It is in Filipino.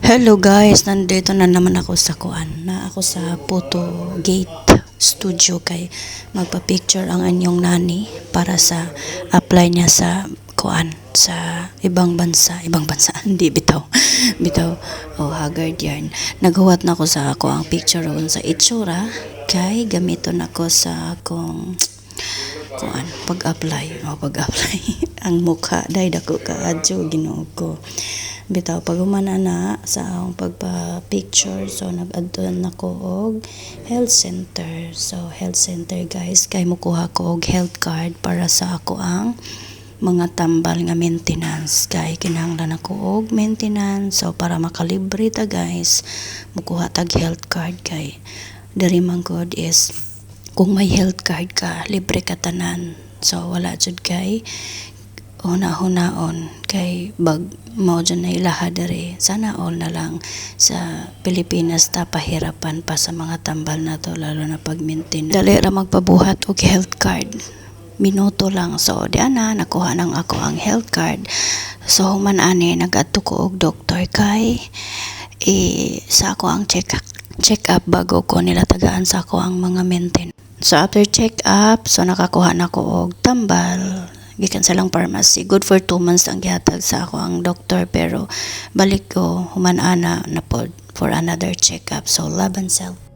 Hello guys, nandito na naman ako sa kuan. Na ako sa photo gate studio kay magpa-picture ang anyong nani para sa apply niya sa kuan sa ibang bansa, ibang bansa, hindi bitaw. Bitaw, oh haggard yarn. Naghuwat na ako sa ako ang picture ron sa itsura kay gamiton ako sa akong kuan pag-apply. O pag-apply. Ang mukha. Dai dako ka adyo Ginoo ko bitaw pag humana na sa akong pagpa-picture so nag-adton nako og health center. So health center guys kay mukuha ko og health card para sa ako ang mga tambal nga maintenance. Kay kinahanglan ako og maintenance so para makalibre ta guys mukuha tag health card. Kay diri man god is kung may health card ka, libre ka tanan. So, wala jud kay una-hunaon. Kay bag mao dyan na ilaha dere sana all na lang sa Pilipinas ta pahirapan pa sa mga tambal na to lalo na pag maintain dali ra magpabuhat og health card. Minuto lang. So di ana nakuha nang ako ang health card. So human ani nagadto ko og doktor kay eh, sa ako ang check check up bago ko nila tagaan sa ako ang mga maintain So after check up, so nakakuha na ko og tambal gikan sa lang pharmacy. Good for 2 months ang gihatag sa ako ang doktor pero balik ko human ana na for another check up. So and self.